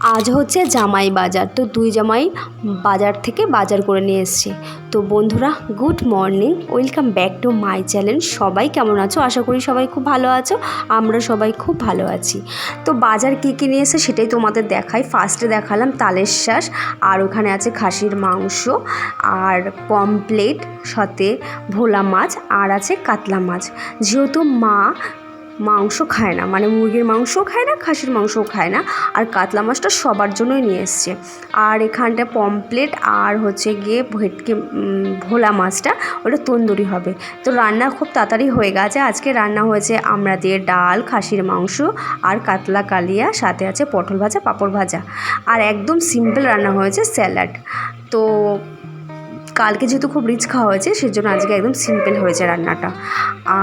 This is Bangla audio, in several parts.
আজ হচ্ছে জামাই বাজার। তো দুই জামাই বাজার থেকে বাজার করে নিয়ে এসছে। তো বন্ধুরা, good morning. Welcome back to my channel. সবাই কেমন আছো? আশা করি সবাই খুব ভালো আছো। আমরা সবাই খুব ভালো আছি। তো বাজার কী কী নিয়ে এসে সেটাই তোমাদের দেখাই। ফার্স্টে দেখালাম তালের শ্বাস আর ওখানে আছে খাসির মাংস, আর পমপ্লেট সাথে ভোলা মাছ, আর আছে কাতলা মাছ। যেহেতু মা মাংস খায় না। মানে মুরগির মাংসও খায় না, খাসির মাংসও খায় না। আর কাতলা মাছটা সবার জন্যই নিয়ে এসছে। আর এখানটা পমপ্লেট আর হচ্ছে গিয়ে ভেটকি ভোলা মাছটা, ওটা তন্দুরি হবে। তো রান্না খুব তাড়াতাড়ি হয়ে গেছে। আজকে রান্না হয়েছে আমরা দিয়ে ডাল, খাসির মাংস আর কাতলা কালিয়া, সাথে আছে পটল ভাজা, পাঁপড় ভাজা। আর একদম সিম্পল রান্না হয়েছে স্যালাড। তো কালকে যেহেতু খুব রিচ খাওয়া হয়েছে, সেজন্য আজকে একদম সিম্পল হয়েছে রান্নাটা।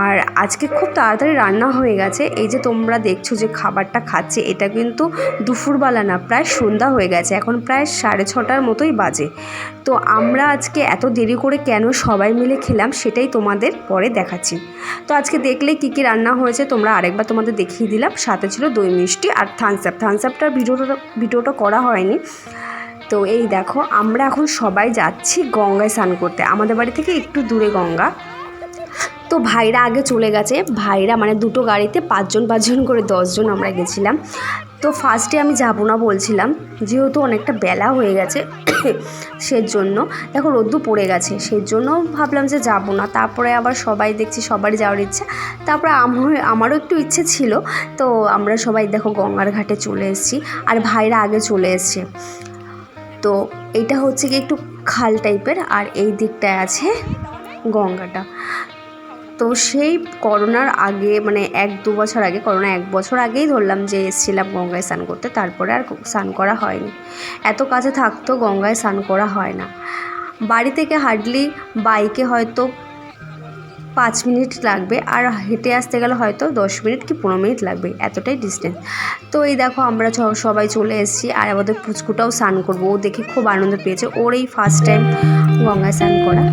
আর আজকে খুব তাড়াতাড়ি রান্না হয়ে গেছে। এই যে তোমরা দেখছ যে খাবারটা খাচ্ছে, এটা কিন্তু দুপুরবেলা না, প্রায় সন্ধ্যা হয়ে গেছে। এখন প্রায় সাড়ে ছটার মতোই বাজে। তো আমরা আজকে এত দেরি করে কেন সবাই মিলে খেলাম, সেটাই তোমাদের পরে দেখাচ্ছি। তো আজকে দেখলে কী কী রান্না হয়েছে, তোমরা আরেকবার তোমাদের দেখিয়ে দিলাম। সাথে ছিল দই মিষ্টি আর থামস আপ ভিডিওটা ভিডিওটা করা হয়নি। তো এই দেখো, আমরা এখন সবাই যাচ্ছি গঙ্গায় স্নান করতে। আমাদের বাড়ি থেকে একটু দূরে গঙ্গা। তো ভাইরা আগে চলে গেছে। ভাইরা মানে দুটো গাড়িতে পাঁচজন পাঁচজন করে দশজন আমরা গেছিলাম। তো ফার্স্টে আমি যাব না বলছিলাম, যেহেতু অনেকটা বেলা হয়ে গেছে সেজন্য। দেখো রোদ্দু পড়ে গেছে, সেজন্য ভাবলাম যে যাব না। তারপরে আবার সবাই দেখছি সবারই যাওয়ার ইচ্ছা। তারপরে আমার, আমারও একটু ইচ্ছে ছিল। তো আমরা সবাই দেখো গঙ্গার ঘাটে চলে এসেছি। আর ভাইরা আগে চলে এসছে। তো এটা হচ্ছে কি একটু খাল টাইপের আর এই দিকটায় আছে গঙ্গাটা। তো সেই করোনার আগে মানে এক দু বছর আগে, করোনা এক বছর আগেই ধরলাম যে এসেছিলাম গঙ্গায় স্নান করতে, তারপরে আর স্নান করা হয়নি। এত কাছে থাকতো গঙ্গায় স্নান করা হয় না। বাড়ি থেকে হার্ডলি বাইকে হয়তো পাঁচ মিনিট লাগবে আর হেঁটে আসতে গেলে হয়তো দশ মিনিট কি পনেরো মিনিট লাগবে, এতটাই ডিস্টেন্স তো এই দেখো আমরা সবাই চলে এসেছি আর আমাদের পুচকুটাও স্নান করব, ও দেখে খুব আনন্দ পেয়েছে। ওর এই ফার্স্ট টাইম গঙ্গায় স্নান করা।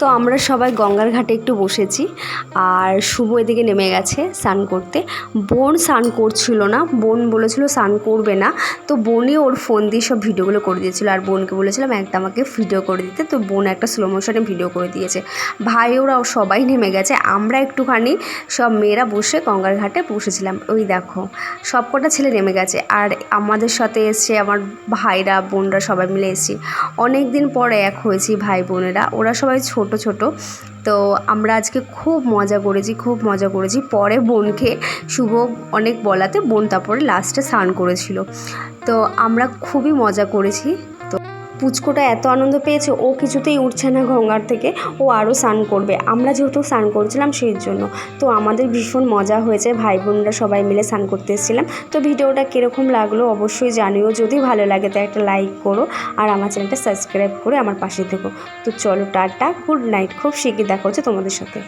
তো আমরা সবাই গঙ্গার ঘাটে একটু বসেছি আর শুভ এদিকে নেমে গেছে স্নান করতে। বোন স্নান করছিল না, বোন বলেছিল স্নান করবে না। তো বোনই ওর ফোন দিয়ে সব ভিডিওগুলো করে দিয়েছিল আর বোনকে বলেছিলাম একটা আমাকে ভিডিও করে দিতে। তো বোন একটা স্লো মোশনে ভিডিও করে দিয়েছে। ভাই ওরাও সবাই নেমে গেছে, আমরা একটুখানি সব মেয়েরা বসে গঙ্গার ঘাটে বসেছিলাম। ওই দেখো, সব কটা ছেলে নেমে গেছে আর আমাদের সাথে এসছে আমার ভাইরা, বোনরা সবাই মিলে এসেছি। অনেক দিন পরে এক হয়েছি ভাই বোনেরা। ওরা সবাই ছোট ছোট তো আমরা আজকে খুব মজা করেছি, খুব মজা করেছি। পরে বোনকে শুভ অনেক বলাতে, বোন তারপরে লাস্টে স্নান করেছিল। তো আমরা খুবই মজা করেছি। পুচকোটা এত আনন্দ পেয়েছে, ও কিছুতেই উঠছে না গঙ্গার থেকে, ও আরও স্নান করবে। আমরা যেহেতু স্নান করছিলাম সেই জন্য। তো আমাদের ভীষণ মজা হয়েছে, ভাই বোনরা সবাই মিলে স্নান করতে এসেছিলাম। তো ভিডিওটা কীরকম লাগল অবশ্যই জানিও, যদি ভালো লাগে তো একটা লাইক করো আর আমার চ্যানেলটা সাবস্ক্রাইব করে আমার পাশে থেকো। তো চলো টাটা, গুড নাইট, খুব শিগগির দেখা হচ্ছে তোমাদের সাথে।